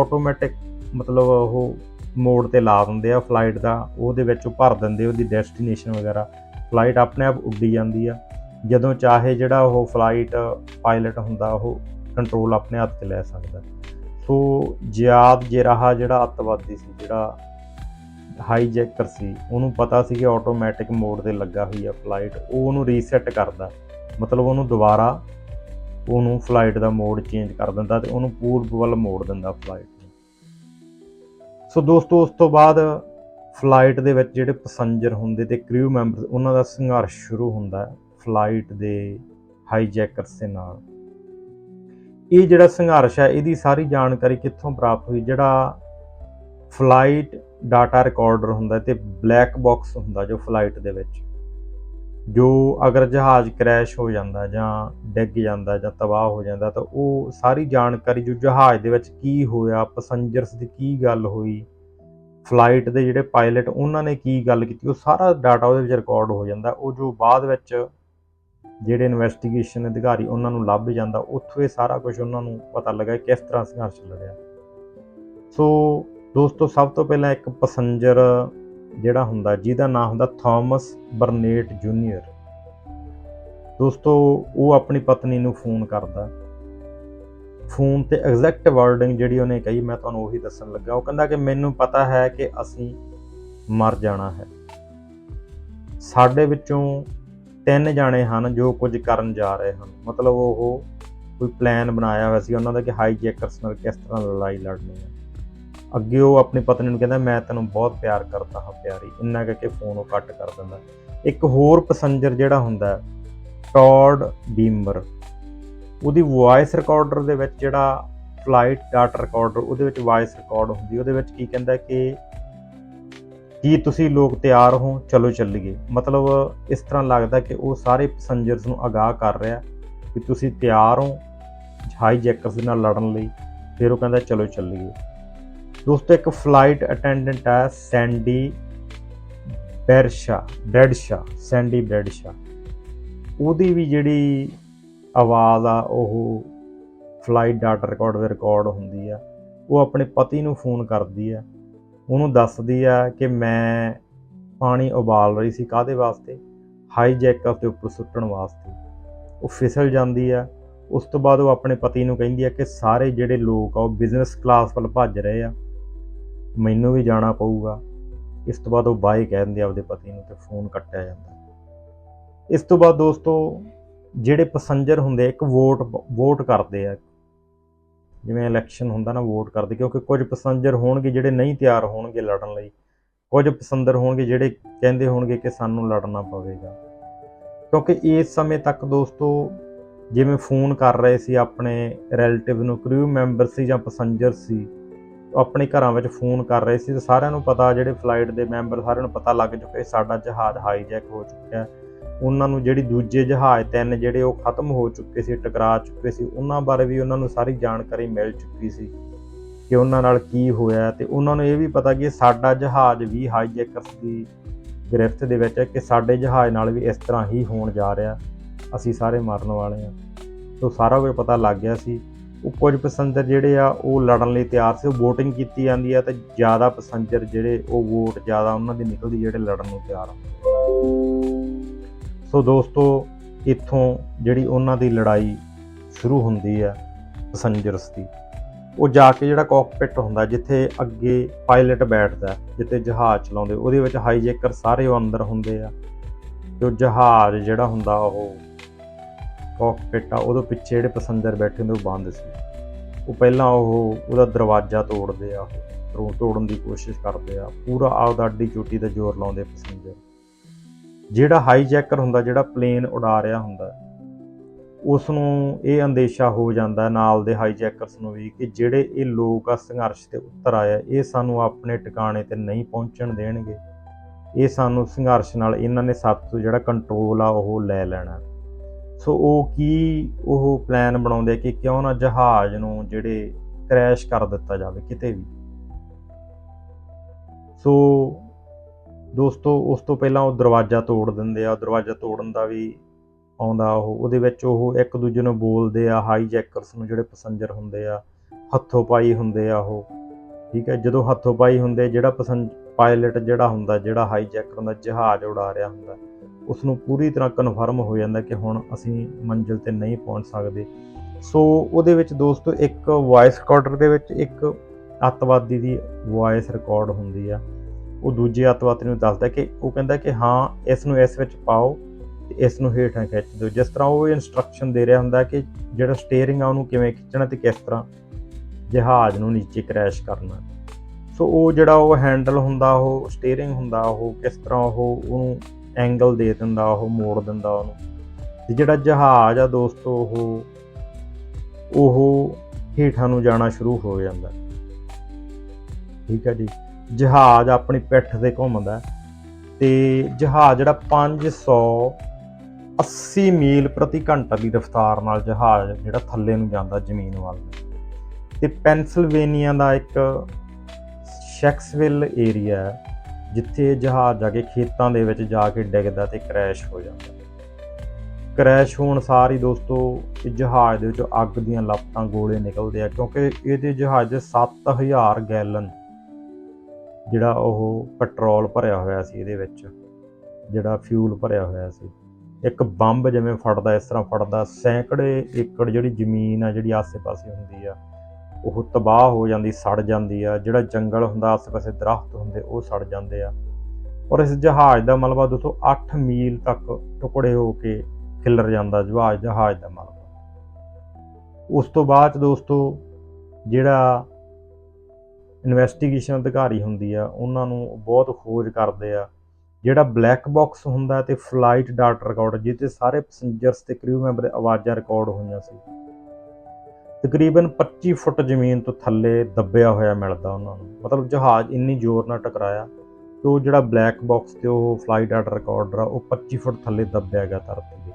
ਆਟੋਮੈਟਿਕ ਮਤਲਬ ਉਹ ਮੋਡ ਤੇ ਲਾ ਦਿੰਦੇ ਆ ਫਲਾਈਟ ਦਾ, ਉਹਦੇ ਵਿੱਚ ਉਹ ਭਰ ਦਿੰਦੇ ਉਹਦੀ ਡੈਸਟੀਨੇਸ਼ਨ ਵਗੈਰਾ। ਫਲਾਈਟ ਆਪਣੇ ਆਪ ਉੱਡੀ ਜਾਂਦੀ ਆ। ਜਦੋਂ ਚਾਹੇ ਜਿਹੜਾ ਉਹ ਫਲਾਈਟ ਪਾਇਲਟ ਹੁੰਦਾ, ਉਹ ਕੰਟਰੋਲ ਆਪਣੇ ਹੱਥ 'ਚ ਲੈ ਸਕਦਾ। ਸੋ ਜਿਆਦ ਜਰਾਹਾ ਜਿਹੜਾ ਅੱਤਵਾਦੀ ਸੀ, ਜਿਹੜਾ ਹਾਈਜੈਕਰ ਸੀ। ਉਹਨੂੰ ਪਤਾ ਸੀ ਕਿ ਆਟੋਮੈਟਿਕ ਮੋਡ ਤੇ ਲੱਗਾ ਹੋਈ ਆ ਫਲਾਈਟ ਉਹ ਉਹਨੂੰ ਰੀਸੈਟ ਕਰਦਾ। ਮਤਲਬ ਉਹਨੂੰ ਦੁਬਾਰਾ ਉਹਨੂੰ ਫਲਾਈਟ ਦਾ ਮੋਡ ਚੇਂਜ ਕਰ ਦਿੰਦਾ ਤੇ ਉਹਨੂੰ ਪੂਰਬ ਵੱਲ ਮੋੜ ਦਿੰਦਾ ਫਲਾਈਟ ਨੂੰ। ਸੋ ਦੋਸਤੋ, ਉਸ ਤੋਂ ਬਾਅਦ ਫਲਾਈਟ ਦੇ ਵਿੱਚ ਜਿਹੜੇ ਪੈਸੰਜਰ ਹੁੰਦੇ ਤੇ ਕ੍ਰਿਊ ਮੈਂਬਰ ਉਹਨਾਂ ਦਾ ਸੰਘਰਸ਼ ਸ਼ੁਰੂ ਹੁੰਦਾ ਹੈ ਫਲਾਈਟ ਦੇ ਹਾਈਜੈਕਰਸ ਦੇ ਨਾਲ। ਇਹ ਜਿਹੜਾ ਸੰਘਰਸ਼ ਹੈ, ਇਹਦੀ ਸਾਰੀ ਜਾਣਕਾਰੀ ਕਿੱਥੋਂ ਪ੍ਰਾਪਤ ਹੋਈ? ਜਿਹੜਾ ਫਲਾਈਟ ਡਾਟਾ ਰਿਕਾਰਡਰ ਹੁੰਦਾ ਤੇ ਬਲੈਕ ਬਾਕਸ ਹੁੰਦਾ ਜੋ ਫਲਾਈਟ ਦੇ ਵਿੱਚ, ਜੋ ਅਗਰ ਜਹਾਜ਼ ਕ੍ਰੈਸ਼ ਹੋ ਜਾਂਦਾ ਜਾਂ ਡਿੱਗ ਜਾਂਦਾ ਜਾਂ ਤਬਾਹ ਹੋ ਜਾਂਦਾ ਤਾਂ ਉਹ ਸਾਰੀ ਜਾਣਕਾਰੀ ਜੋ ਜਹਾਜ਼ ਦੇ ਵਿੱਚ ਕੀ ਹੋਇਆ ਪੈਸੰਜਰਸ ਦੀ ਕੀ ਗੱਲ ਹੋਈ ਫਲਾਈਟ ਦੇ ਜਿਹੜੇ ਪਾਇਲਟ ਉਹਨਾਂ ਨੇ ਕੀ ਗੱਲ ਕੀਤੀ, ਉਹ ਸਾਰਾ ਡਾਟਾ ਉਹਦੇ ਵਿੱਚ ਰਿਕਾਰਡ ਹੋ ਜਾਂਦਾ, ਉਹ ਜੋ ਬਾਅਦ ਵਿੱਚ ਜਿਹੜੇ ਇਨਵੈਸਟੀਗੇਸ਼ਨ ਅਧਿਕਾਰੀ ਉਹਨਾਂ ਨੂੰ ਲੱਭ ਜਾਂਦਾ, ਉੱਥੋਂ ਇਹ ਸਾਰਾ ਕੁਝ ਉਹਨਾਂ ਨੂੰ ਪਤਾ ਲੱਗਾ ਕਿਸ ਤਰ੍ਹਾਂ ਸੰਘਰਸ਼ ਲੜਿਆ। ਸੋ ਦੋਸਤੋ, ਸਭ ਤੋਂ ਪਹਿਲਾਂ ਇੱਕ ਪੈਸੰਜਰ ਜਿਹੜਾ ਹੁੰਦਾ, ਜਿਹਦਾ ਨਾਮ ਹੁੰਦਾ ਥਾਮਸ ਬਰਨੇਟ ਜੂਨੀਅਰ। ਦੋਸਤੋ, ਉਹ ਆਪਣੀ ਪਤਨੀ ਨੂੰ ਫੋਨ ਕਰਦਾ। ਫੋਨ ਤੇ ਐਗਜ਼ੈਕਟ ਵਰਡਿੰਗ ਜਿਹੜੀ ਉਹਨੇ ਕਹੀ, ਮੈਂ ਤੁਹਾਨੂੰ ਉਹੀ ਦੱਸਣ ਲੱਗਾ। ਉਹ ਕਹਿੰਦਾ ਕਿ ਮੈਨੂੰ ਪਤਾ ਹੈ ਕਿ ਅਸੀਂ ਮਰ ਜਾਣਾ ਹੈ। ਸਾਡੇ ਵਿੱਚੋਂ ਤਿੰਨ ਜਾਣੇ ਹਨ ਜੋ ਕੁਝ ਕਰਨ ਜਾ ਰਹੇ ਹਨ। ਮਤਲਬ ਉਹ ਕੋਈ ਪਲਾਨ ਬਣਾਇਆ ਹੋਇਆ ਸੀ ਉਹਨਾਂ ਦਾ ਕਿ ਹਾਈਜੈਕਰਸ ਨਾਲ ਕਿਸ ਤਰ੍ਹਾਂ ਲੜਾਈ ਲੜਨੀ ਹੈ। ਅੱਗੇ ਉਹ ਆਪਣੀ ਪਤਨੀ ਨੂੰ ਕਹਿੰਦਾ ਮੈਂ ਤੈਨੂੰ ਬਹੁਤ ਪਿਆਰ ਕਰਦਾ ਹਾਂ ਪਿਆਰੀ। ਇੰਨਾ ਕਹਿ ਕੇ ਫੋਨ ਉਹ ਕੱਟ ਕਰ ਦਿੰਦਾ। ਇੱਕ ਹੋਰ ਪੈਸੰਜਰ ਜਿਹੜਾ ਹੁੰਦਾ ਹੈ, ਟੌਡ ਬੀਮਰ ਉਹਦੀ ਵੌਇਸ ਰਿਕਾਰਡਰ ਦੇ ਵਿੱਚ ਜਿਹੜਾ ਫਲਾਈਟ ਡਾਟਾ ਰਿਕਾਰਡਰ ਉਹਦੇ ਵਿੱਚ ਵੌਇਸ ਰਿਕਾਰਡ ਹੁੰਦੀ ਉਹਦੇ ਵਿੱਚ ਕੀ ਕਹਿੰਦਾ ਕਿ ਕੀ ਤੁਸੀਂ ਲੋਕ ਤਿਆਰ ਹੋ? ਚਲੋ ਚੱਲੀਏ। ਮਤਲਬ ਇਸ ਤਰ੍ਹਾਂ ਲੱਗਦਾ ਕਿ ਉਹ ਸਾਰੇ ਪੈਸੰਜਰਸ ਨੂੰ ਅਗਾਹ ਕਰ ਰਿਹਾ ਕਿ ਤੁਸੀਂ ਤਿਆਰ ਹੋ ਹਾਈਜੈਕਰਸ ਦੇ ਨਾਲ ਲੜਨ ਲਈ। ਫਿਰ ਉਹ ਕਹਿੰਦਾ ਚਲੋ ਚੱਲੀਏ। ਦੋਸਤੋ ਇੱਕ ਫਲਾਈਟ ਅਟੈਂਡੈਂਟ ਆ ਸੈਂਡੀ ਬੈਰਸ਼ਾ ਬ੍ਰੈਡਸ਼ਾ ਸੈਂਡੀ ਬ੍ਰੈਡਸ਼ਾ ਉਹਦੀ ਵੀ ਜਿਹੜੀ ਆਵਾਜ਼ ਆ, ਉਹ ਫਲਾਈਟ ਡਾਟਾ ਰਿਕਾਰਡ ਦੇ ਰਿਕਾਰਡ ਹੁੰਦੀ ਆ, ਉਹ ਆਪਣੇ ਪਤੀ ਨੂੰ ਫੋਨ ਕਰਦੀ ਆ। ਉਹਨੂੰ ਦੱਸਦੀ ਆ ਕਿ ਮੈਂ ਪਾਣੀ ਉਬਾਲ ਰਹੀ ਸੀ ਕਾਦੇ ਵਾਸਤੇ? ਹਾਈਜੈਕਰ ਦੇ ਉੱਪਰ ਸੁੱਟਣ ਵਾਸਤੇ। ਉਹ ਫਿਸਲ ਜਾਂਦੀ ਆ। ਉਸ ਤੋਂ ਬਾਅਦ ਉਹ ਆਪਣੇ ਪਤੀ ਨੂੰ ਕਹਿੰਦੀ ਆ ਕਿ ਸਾਰੇ ਜਿਹੜੇ ਲੋਕ ਆ, ਉਹ ਬਿਜ਼ਨਸ ਕਲਾਸ ਵੱਲ ਭੱਜ ਰਹੇ ਆ। ਮੈਨੂੰ ਵੀ ਜਾਣਾ ਪਊਗਾ। ਇਸ ਤੋਂ ਬਾਅਦ ਉਹ ਬਾਏ ਕਹਿ ਦਿੰਦੇ ਆ ਆਪਦੇ ਪਤੀ ਨੂੰ ਤੇ ਫੋਨ ਕੱਟਿਆ ਜਾਂਦਾ। ਇਸ ਤੋਂ ਬਾਅਦ ਦੋਸਤੋ, ਜਿਹੜੇ ਪੈਸੰਜਰ ਹੁੰਦੇ ਇੱਕ ਵੋਟ ਵੋਟ ਕਰਦੇ ਆ। ਜਿਵੇਂ ਇਲੈਕਸ਼ਨ ਹੁੰਦਾ ਨਾ ਵੋਟ ਕਰਦੇ, ਕਿਉਂਕਿ ਕੁਝ ਪੈਸੰਜਰ ਹੋਣਗੇ ਜਿਹੜੇ ਨਹੀਂ ਤਿਆਰ ਹੋਣਗੇ ਲੜਨ ਲਈ। ਕੁਝ ਪਸੰਦਰ ਹੋਣਗੇ ਜਿਹੜੇ ਕਹਿੰਦੇ ਹੋਣਗੇ ਕਿ ਸਾਨੂੰ ਲੜਨਾ ਪਵੇਗਾ। ਕਿਉਂਕਿ ਇਸ ਸਮੇਂ ਤੱਕ ਦੋਸਤੋ, ਜਿਵੇਂ ਫੋਨ ਕਰ ਰਹੇ ਸੀ ਆਪਣੇ ਰਿਲੇਟਿਵ ਨੂੰ ਕਰੂ ਮੈਂਬਰ ਸੀ ਜਾਂ ਪੈਸੰਜਰ ਸੀ ਆਪਣੇ ਘਰਾਂ ਵਿੱਚ ਫੋਨ ਕਰ ਰਹੇ ਸੀ ਤੇ ਸਾਰਿਆਂ ਨੂੰ ਪਤਾ ਜਿਹੜੇ ਫਲਾਈਟ ਦੇ ਮੈਂਬਰ ਸਾਰਿਆਂ ਨੂੰ ਪਤਾ ਲੱਗ ਚੁੱਕਿਆ ਸਾਡਾ ਜਹਾਜ਼ ਹਾਈਜੈਕ ਹੋ ਚੁੱਕਿਆ। ਉਹਨਾਂ ਨੂੰ ਜਿਹੜੀ ਦੂਜੇ ਜਹਾਜ਼ ਤਿੰਨ ਜਿਹੜੇ ਉਹ ਖਤਮ ਹੋ ਚੁੱਕੇ ਸੀ, ਟਕਰਾ ਚੁੱਕੇ ਸੀ, ਉਹਨਾਂ ਬਾਰੇ ਵੀ ਉਹਨਾਂ ਨੂੰ ਸਾਰੀ ਜਾਣਕਾਰੀ ਮਿਲ ਚੁੱਕੀ ਸੀ ਕਿ ਉਹਨਾਂ ਨਾਲ ਕੀ ਹੋਇਆ ਤੇ ਉਹਨਾਂ ਨੂੰ ਇਹ ਵੀ ਪਤਾ ਕਿ ਸਾਡਾ ਜਹਾਜ਼ ਵੀ ਹਾਈਜੈਕਰਸ ਦੀ ਗ੍ਰਿਫਤ ਦੇ ਵਿੱਚ ਹੈ ਕਿ ਸਾਡੇ ਜਹਾਜ਼ ਨਾਲ ਵੀ ਇਸ ਤਰ੍ਹਾਂ ਹੀ ਹੋਣ ਜਾ ਰਿਹਾ। ਅਸੀਂ ਸਾਰੇ ਮਰਨ ਵਾਲੇ ਹਾਂ। ਸੋ ਸਾਰਾ ਕੁਝ ਪਤਾ ਲੱਗ ਗਿਆ ਸੀ। ਉਹ ਕੁਝ ਪੈਸੰਜਰ ਜਿਹੜੇ ਆ, ਉਹ ਲੜਨ ਲਈ ਤਿਆਰ ਸੀ, ਉਹ VOTING ਕੀਤੀ ਜਾਂਦੀ ਆ ਤੇ ਜ਼ਿਆਦਾ ਪੈਸੰਜਰ ਜਿਹੜੇ ਉਹ ਵੋਟ ਜ਼ਿਆਦਾ ਉਹਨਾਂ ਦੀ ਨਿਕਲਦੀ ਜਿਹੜੇ ਲੜਨ ਨੂੰ ਤਿਆਰ ਹੁੰਦੇ ਸੋ ਦੋਸਤੋ, ਇੱਥੋਂ ਜਿਹੜੀ ਉਹਨਾਂ ਦੀ ਲੜਾਈ ਸ਼ੁਰੂ ਹੁੰਦੀ ਆ ਪੈਸੰਜਰਸ ਦੀ, ਉਹ ਜਾ ਕੇ ਜਿਹੜਾ ਕਾਕਪਿਟ ਹੁੰਦਾ ਜਿੱਥੇ ਅੱਗੇ ਪਾਇਲਟ ਬੈਠਦਾ, ਜਿੱਥੇ ਜਹਾਜ਼ ਚਲਾਉਂਦੇ, ਉਹਦੇ ਵਿੱਚ ਹਾਈਜੈਕਰ ਸਾਰੇ ਉਹ ਅੰਦਰ ਹੁੰਦੇ ਆ। ਤੇ ਉਹ ਜਹਾਜ਼ ਜਿਹੜਾ ਹੁੰਦਾ ਉਹ ਕਾਕਪਿਟ ਆ, ਉਹਦੇ ਪਿੱਛੇ ਜਿਹੜੇ ਪੈਸੰਜਰ ਬੈਠੇ ਹੁੰਦੇ, ਉਹ ਬੰਦ ਸੀ। ਉਹ ਪਹਿਲਾਂ ਉਹ ਉਹਦਾ ਦਰਵਾਜ਼ਾ ਤੋੜਦੇ ਆ, ਉਹ ਤੋੜਨ ਦੀ ਕੋਸ਼ਿਸ਼ ਕਰਦੇ ਆ। ਪੂਰਾ ਆਪਦਾ ਅੱਡੀ ਚੋਟੀ ਦਾ ਜ਼ੋਰ ਲਾਉਂਦੇ ਪੈਸੰਜਰ ਜਿਹੜਾ ਹਾਈਜੈਕਰ ਹੁੰਦਾ, ਜਿਹੜਾ ਪਲੇਨ ਉਡਾ ਰਿਹਾ ਹੁੰਦਾ ਉਸ ਨੂੰ ਇਹ ਅੰਦੇਸ਼ਾ ਹੋ ਜਾਂਦਾ ਨਾਲ ਦੇ ਹਾਈਜੈਕਰਸ ਨੂੰ ਵੀ ਕਿ ਜਿਹੜੇ ਇਹ ਲੋਕ ਆ ਸੰਘਰਸ਼ ਤੇ ਉਤਰ ਆਇਆ ਇਹ ਸਾਨੂੰ ਆਪਣੇ ਟਿਕਾਣੇ ਤੇ ਨਹੀਂ ਪਹੁੰਚਣ ਦੇਣਗੇ। ਇਹ ਸਾਨੂੰ ਸੰਘਰਸ਼ ਨਾਲ ਇਹਨਾਂ ਨੇ ਸਭ ਤੋਂ ਜਿਹੜਾ ਕੰਟਰੋਲ ਆ, ਉਹ ਲੈ ਲੈਣਾ। ਸੋ ਉਹ ਕੀ ਉਹ ਪਲਾਨ ਬਣਾਉਂਦੇ ਕਿ ਕਿਉਂ ਨਾ ਜਹਾਜ਼ ਨੂੰ ਜਿਹੜੇ ਕ੍ਰੈਸ਼ ਕਰ ਦਿੱਤਾ ਜਾਵੇ ਕਿਤੇ ਵੀ? ਸੋ ਦੋਸਤੋ, ਉਸ ਤੋਂ ਪਹਿਲਾਂ ਉਹ ਦਰਵਾਜ਼ਾ ਤੋੜ ਦਿੰਦੇ ਆ। ਦਰਵਾਜ਼ਾ ਤੋੜਨ ਦਾ ਵੀ ਆਉਂਦਾ ਉਹ। ਉਹਦੇ ਵਿੱਚ ਉਹ ਇੱਕ ਦੂਜੇ ਨੂੰ ਬੋਲਦੇ ਆ ਹਾਈਜੈਕਰਸ ਨੂੰ ਜਿਹੜੇ ਪੈਸੰਜਰ ਹੁੰਦੇ ਆ, ਹੱਥੋਂ ਪਾਈ ਹੁੰਦੇ ਆ ਉਹ। ਠੀਕ ਹੈ, ਜਦੋਂ ਹੱਥੋਂ ਪਾਈ ਹੁੰਦੇ ਜਿਹੜਾ ਪਸੰਦ ਪਾਇਲਟ ਜਿਹੜਾ ਹੁੰਦਾ, ਜਿਹੜਾ ਹਾਈਜੈਕਰ ਹੁੰਦਾ, ਜਹਾਜ਼ ਉਡਾ ਰਿਹਾ ਹੁੰਦਾ ਉਸ ਨੂੰ ਪੂਰੀ ਤਰ੍ਹਾਂ ਕਨਫਰਮ ਹੋ ਜਾਂਦਾ ਕਿ ਹੁਣ ਅਸੀਂ ਮੰਜ਼ਿਲ ਤੇ ਨਹੀਂ ਪਹੁੰਚ ਸਕਦੇ। ਸੋ ਉਹਦੇ ਵਿੱਚ ਦੋਸਤੋ ਇੱਕ ਵਾਇਸ ਰਿਕਾਰਡਰ ਦੇ ਵਿੱਚ ਇੱਕ ਅੱਤਵਾਦੀ ਦੀ ਵਾਇਸ ਰਿਕਾਰਡ ਹੁੰਦੀ ਆ। ਉਹ ਦੂਜੇ ਅੱਤਵਾਦੀ ਨੂੰ ਦੱਸਦਾ ਕਿ ਉਹ ਕਹਿੰਦਾ ਕਿ ਹਾਂ ਇਸ ਨੂੰ ਇਸ ਵਿੱਚ ਪਾਓ ਤੇ ਇਸ ਨੂੰ ਹੇਠਾਂ ਖਿੱਚ ਦਿਓ। ਜਿਸ ਤਰ੍ਹਾਂ ਉਹ ਇਨਸਟਰਕਸ਼ਨ ਦੇ ਰਿਹਾ ਹੁੰਦਾ ਕਿ ਜਿਹੜਾ ਸਟੀਅਰਿੰਗ ਆ ਉਹਨੂੰ ਕਿਵੇਂ ਖਿੱਚਣਾ ਤੇ ਕਿਸ ਤਰ੍ਹਾਂ ਜਹਾਜ਼ ਨੂੰ ਨੀਚੇ ਕ੍ਰੈਸ਼ ਕਰਨਾ। ਸੋ ਉਹ ਜਿਹੜਾ ਉਹ ਹੈਂਡਲ ਹੁੰਦਾ, ਉਹ ਸਟੀਅਰਿੰਗ ਹੁੰਦਾ, ਉਹ ਕਿਸ ਤਰ੍ਹਾਂ ਉਹ ਉਹਨੂੰ ਐਂਗਲ ਦੇ ਦਿੰਦਾ, ਉਹ ਮੋੜ ਦਿੰਦਾ ਉਹਨੂੰ। ਤੇ ਜਿਹੜਾ ਜਹਾਜ਼ ਆ ਦੋਸਤੋ, ਉਹ ਉਹ ਹੇਠਾਂ ਨੂੰ ਜਾਣਾ ਸ਼ੁਰੂ ਹੋ ਜਾਂਦਾ। ਠੀਕ ਹੈ ਜੀ? ਜਹਾਜ਼ ਆਪਣੀ ਪਿੱਠ ਤੇ ਘੁੰਮਦਾ। ਤੇ ਜਹਾਜ਼ ਜਿਹੜਾ 580 ਮੀਲ ਪ੍ਰਤੀ ਘੰਟਾ ਦੀ ਰਫ਼ਤਾਰ ਨਾਲ ਜਹਾਜ਼ ਜਿਹੜਾ ਥੱਲੇ ਨੂੰ ਜਾਂਦਾ ਜ਼ਮੀਨ ਵੱਲ। ਤੇ ਪੈਨਸਿਲਵੇਨੀਆ ਦਾ ਇੱਕ ਸ਼ੈਕਸਵਿਲ ਏਰੀਆ ਹੈ, ਜਿੱਥੇ ਜਹਾਜ਼ ਜਾ ਕੇ ਖੇਤਾਂ ਦੇ ਵਿੱਚ ਜਾ ਕੇ ਡਿੱਗਦਾ ਤੇ ਕ੍ਰੈਸ਼ ਹੋ ਜਾਂਦਾ ਕ੍ਰੈਸ਼ ਹੋਣ ਸਾਰ ਹੀ ਦੋਸਤੋ, ਇਹ ਜਹਾਜ਼ ਦੇ ਵਿੱਚੋਂ ਅੱਗ ਦੀਆਂ ਲਪਟਾਂ ਗੋਲੇ ਨਿਕਲਦੇ ਆ, ਕਿਉਂਕਿ ਇਹਦੇ ਜਹਾਜ਼ 'ਚ 7000 ਗੈਲਨ ਜਿਹੜਾ ਉਹ ਪੈਟਰੋਲ ਭਰਿਆ ਹੋਇਆ ਸੀ ਇਹਦੇ ਵਿੱਚ, ਜਿਹੜਾ ਫਿਊਲ ਭਰਿਆ ਹੋਇਆ ਸੀ। ਇੱਕ ਬੰਬ ਜਿਵੇਂ ਫਟਦਾ ਇਸ ਤਰ੍ਹਾਂ ਫਟਦਾ ਸੈਂਕੜੇ ਏਕੜ ਜਿਹੜੀ ਜ਼ਮੀਨ ਆ, ਜਿਹੜੀ ਆਸੇ-ਪਾਸੇ ਹੁੰਦੀ ਆ ਉਹ ਤਬਾਹ ਹੋ ਜਾਂਦੀ, ਸੜ ਜਾਂਦੀ ਆ। ਜਿਹੜਾ ਜੰਗਲ ਹੁੰਦਾ ਆਸ-ਪਾਸੇ ਦਰਖਤ ਹੁੰਦੇ, ਉਹ ਸੜ ਜਾਂਦੇ ਆ। ਔਰ ਇਸ ਜਹਾਜ਼ ਦਾ ਮਲਬਾ ਦੋਸਤੋ 8 ਮੀਲ ਤੱਕ ਟੁਕੜੇ ਹੋ ਕੇ ਖਿਲਰ ਜਾਂਦਾ, ਜਹਾਜ਼ ਜਹਾਜ਼ ਦਾ ਮਲਬਾ। ਉਸ ਤੋਂ ਬਾਅਦ 'ਚ ਦੋਸਤੋ, ਜਿਹੜਾ ਇਨਵੈਸਟੀਗੇਸ਼ਨ ਅਧਿਕਾਰੀ ਹੁੰਦੀ ਆ, ਉਹਨਾਂ ਨੂੰ ਬਹੁਤ ਖੋਜ ਕਰਦੇ ਆ। ਜਿਹੜਾ ਬਲੈਕ ਬਾਕਸ ਹੁੰਦਾ ਤੇ ਫਲਾਈਟ ਡਾਟਾ ਰਿਕਾਰਡ ਜਿਹਦੇ ਸਾਰੇ ਪੈਸੇਂਜਰਸ ਤੇ ਕਰੂ ਮੈਂਬਰ ਦੇ ਆਵਾਜ਼ਾਂ ਰਿਕਾਰਡ ਹੋਈਆਂ ਸੀ। ਤਕਰੀਬਨ 25 ਫੁੱਟ ਜ਼ਮੀਨ ਤੋਂ ਥੱਲੇ ਦੱਬਿਆ ਹੋਇਆ ਮਿਲਦਾ ਉਹਨਾਂ ਨੂੰ। ਮਤਲਬ ਜਹਾਜ਼ ਇੰਨੀ ਜ਼ੋਰ ਨਾਲ ਟਕਰਾਇਆ ਕਿ ਉਹ ਜਿਹੜਾ ਬਲੈਕ ਬਾਕਸ ਤੇ ਉਹ ਫਲਾਈਟ ਡਾਟਾ ਰਿਕਾਰਡਰ ਆ, ਉਹ 25 ਫੁੱਟ ਥੱਲੇ ਦੱਬਿਆ ਗਿਆ ਧਰਤੀ ਦੇ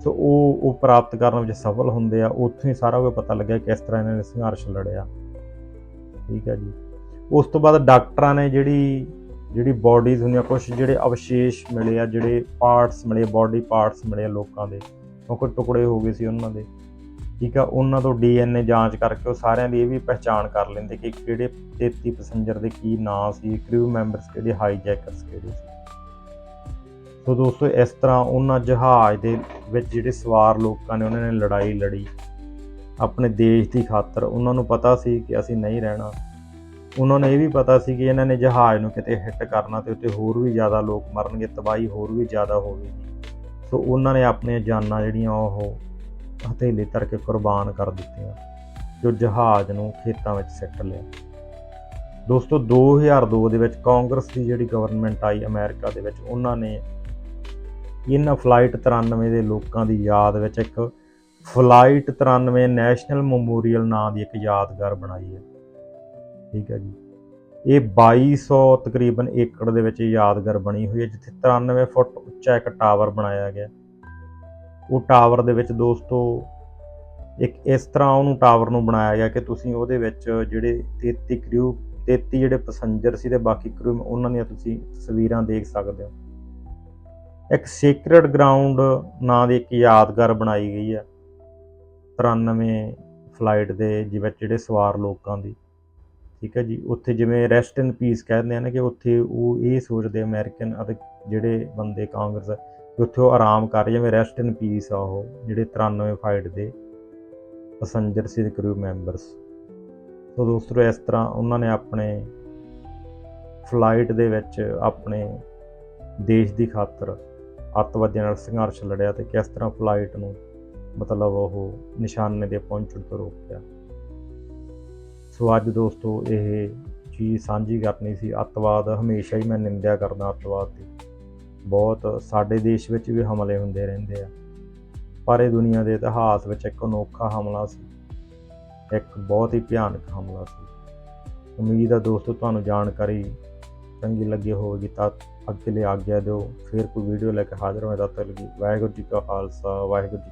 ਸੋ ਉਹ ਉਹ ਪ੍ਰਾਪਤ ਕਰਨ ਵਿੱਚ ਸਫਲ ਹੁੰਦੇ ਆ। ਉੱਥੋਂ ਹੀ ਸਾਰਾ ਕੁਝ ਪਤਾ ਲੱਗਿਆ ਕਿਸ ਤਰ੍ਹਾਂ ਇਹਨਾਂ ਨੇ ਸੰਘਰਸ਼ ਲੜਿਆ। ਠੀਕ ਹੈ ਜੀ। ਉਸ ਤੋਂ ਬਾਅਦ ਡਾਕਟਰਾਂ ਨੇ ਜਿਹੜੀ ਜਿਹੜੀ ਬਾਡੀਜ਼ ਹੁੰਦੀਆਂ ਕੁਝ ਜਿਹੜੇ ਅਵਸ਼ੇਸ਼ ਮਿਲੇ ਆ, ਜਿਹੜੇ ਪਾਰਟਸ ਮਿਲੇ ਬਾਡੀ ਪਾਰਟਸ ਮਿਲੇ ਲੋਕਾਂ ਦੇ ਕਿਉਂਕਿ ਟੁਕੜੇ ਹੋ ਗਏ ਸੀ ਉਹਨਾਂ ਦੇ। ਠੀਕ ਆ, ਉਹਨਾਂ ਤੋਂ ਡੀਐਨਏ ਜਾਂਚ ਕਰਕੇ ਉਹ ਸਾਰਿਆਂ ਦੀ ਇਹ ਵੀ ਪਹਿਚਾਣ ਕਰ ਲੈਂਦੇ ਕਿ ਕਿਹੜੇ 33 ਪੈਸੇਂਜਰ ਦੇ ਕੀ ਨਾਂ ਸੀ ਕ੍ਰਿਊ ਮੈਂਬਰਸ ਕਿਹੜੇ ਹਾਈਜੈਕਰਸ ਕਿਹੜੇ ਸੀ। ਸੋ ਦੋਸਤੋ, ਇਸ ਤਰ੍ਹਾਂ ਉਹਨਾਂ ਜਹਾਜ਼ ਦੇ ਵਿੱਚ ਜਿਹੜੇ ਸਵਾਰ ਲੋਕਾਂ ਨੇ, ਉਹਨਾਂ ਨੇ ਲੜਾਈ ਲੜੀ। ਆਪਣੇ ਦੇਸ਼ ਦੀ ਖਾਤਰ ਉਹਨਾਂ ਨੂੰ ਪਤਾ ਸੀ ਕਿ ਅਸੀਂ ਨਹੀਂ ਰਹਿਣਾ। ਉਹਨਾਂ ਨੂੰ ਇਹ ਵੀ ਪਤਾ ਸੀ ਕਿ ਇਹਨਾਂ ਨੇ ਜਹਾਜ਼ ਨੂੰ ਕਿਤੇ ਹਿੱਟ ਕਰਨਾ ਤੇ ਉੱਤੇ ਹੋਰ ਵੀ ਜ਼ਿਆਦਾ ਲੋਕ ਮਰਨਗੇ, ਤਬਾਹੀ ਹੋਰ ਵੀ ਜ਼ਿਆਦਾ ਹੋਵੇਗੀ। ਸੋ ਉਹਨਾਂ ਨੇ ਆਪਣੀਆਂ ਜਾਨਾਂ ਜਿਹੜੀਆਂ ਉਹ ਹਥੇਲੇ ਧਰ ਕੇ ਕੁਰਬਾਨ ਕਰ ਦਿੱਤੀਆਂ, ਜੋ ਜਹਾਜ਼ ਨੂੰ ਖੇਤਾਂ ਵਿੱਚ ਸਿੱਟ ਲਿਆ। ਦੋਸਤੋ 2002 ਦੇ ਵਿੱਚ ਕਾਂਗਰਸ ਦੀ ਜਿਹੜੀ ਗਵਰਨਮੈਂਟ ਆਈ ਅਮਰੀਕਾ ਦੇ ਵਿੱਚ, ਉਹਨਾਂ ਨੇ ਇਹਨਾਂ ਫਲਾਈਟ 93 ਦੇ ਲੋਕਾਂ ਦੀ ਯਾਦ ਵਿੱਚ ਇੱਕ ਫਲਾਈਟ 93 ਨੈਸ਼ਨਲ ਮੈਮੋਰੀਅਲ ਨਾਂ ਦੀ ਇੱਕ ਯਾਦਗਾਰ ਬਣਾਈ ਹੈ। ਠੀਕ ਹੈ ਜੀ। ਇਹ 2200 ਤਕਰੀਬਨ ਏਕੜ ਦੇ ਵਿੱਚ ਯਾਦਗਾਰ ਬਣੀ ਹੋਈ ਹੈ, ਜਿੱਥੇ 93 ਫੁੱਟ ਉੱਚਾ ਇੱਕ ਟਾਵਰ ਬਣਾਇਆ ਗਿਆ। ਉਹ ਟਾਵਰ ਦੇ ਵਿੱਚ ਦੋਸਤੋ, ਇੱਕ ਇਸ ਤਰ੍ਹਾਂ ਉਹਨੂੰ ਟਾਵਰ ਨੂੰ ਬਣਾਇਆ ਗਿਆ ਕਿ ਤੁਸੀਂ ਉਹਦੇ ਵਿੱਚ ਜਿਹੜੇ 33 ਕਰੂ 33 ਜਿਹੜੇ ਪੈਸੰਜਰ ਸੀ ਤੇ ਬਾਕੀ ਕਰੂ ਉਹਨਾਂ ਦੀਆਂ ਤੁਸੀਂ ਤਸਵੀਰਾਂ ਦੇਖ ਸਕਦੇ ਹੋ। ਇੱਕ ਸੀਕ੍ਰੇਟ ਗਰਾਊਂਡ ਨਾਂ ਦੀ ਇੱਕ ਯਾਦਗਾਰ ਬਣਾਈ ਗਈ ਹੈ। 93 ਫਲਾਈਟ ਦੇ ਜਿਵੇਂ ਜਿਹੜੇ ਸਵਾਰ ਲੋਕਾਂ ਦੀ। ਠੀਕ ਹੈ ਜੀ, ਉੱਥੇ ਜਿਵੇਂ ਰੈਸਟ ਇਨ ਪੀਸ ਕਹਿੰਦੇ ਆ ਨਾ ਕਿ ਉੱਥੇ ਉਹ ਇਹ ਸੋਚਦੇ ਅਮਰੀਕਨ ਅਤੇ ਜਿਹੜੇ ਬੰਦੇ ਕਾਂਗਰਸ ਕਿ ਉੱਥੇ ਉਹ ਆਰਾਮ ਕਰ ਜਿਵੇਂ ਰੈਸਟ ਇਨ ਪੀਸ ਆ ਉਹ, ਜਿਹੜੇ 93 ਫਲਾਈਟ ਦੇ ਪੈਸੰਜਰ ਸੀ ਤੇ ਕਰੂ ਮੈਂਬਰਸ ਸੋ ਦੋਸਤੋ, ਇਸ ਤਰ੍ਹਾਂ ਉਹਨਾਂ ਨੇ ਆਪਣੇ ਫਲਾਈਟ ਦੇ ਵਿੱਚ ਆਪਣੇ ਦੇਸ਼ ਦੀ ਖਾਤਰ ਅੱਤਵਾਦੀਆਂ ਨਾਲ ਸੰਘਰਸ਼ ਲੜਿਆ ਤੇ ਕਿਸ ਤਰ੍ਹਾਂ ਫਲਾਈਟ ਨੂੰ ਮਤਲਬ ਉਹ ਨਿਸ਼ਾਨੇ ਦੇ ਪਹੁੰਚਣ ਤੋਂ ਰੋਕਿਆ। ਸੋ ਅੱਜ ਦੋਸਤੋ, ਇਹ ਚੀਜ਼ ਸਾਂਝੀ ਕਰਨੀ ਸੀ, ਅੱਤਵਾਦ ਹਮੇਸ਼ਾ ਹੀ ਮੈਂ ਨਿੰਦਿਆ ਕਰਦਾ ਅੱਤਵਾਦ ਦੀ। ਬਹੁਤ ਸਾਡੇ ਦੇਸ਼ ਵਿੱਚ ਵੀ ਹਮਲੇ ਹੁੰਦੇ ਰਹਿੰਦੇ ਆ। ਪਰ ਇਹ ਦੁਨੀਆ ਦੇ ਇਤਿਹਾਸ ਵਿੱਚ ਇੱਕ ਅਨੋਖਾ ਹਮਲਾ ਸੀ। ਇੱਕ ਬਹੁਤ ਹੀ ਭਿਆਨਕ ਹਮਲਾ ਸੀ। ਉਮੀਦ ਆ ਦੋਸਤੋ, ਤੁਹਾਨੂੰ ਜਾਣਕਾਰੀ ਚੰਗੀ ਲੱਗੀ ਹੋਵੇਗੀ ਤਾਂ ਅੱਗੇ ਲਈ ਆਗਿਆ ਦਿਓ। ਫਿਰ ਕੋਈ ਵੀਡੀਓ ਲੈ ਕੇ ਹਾਜ਼ਰ ਹੋਏ ਤਦ ਤੱਕ ਲਈ ਵਾਹਿਗੁਰੂ ਜੀ ਕਾ ਖਾਲਸਾ, ਵਾਹਿਗੁਰੂ ਜੀ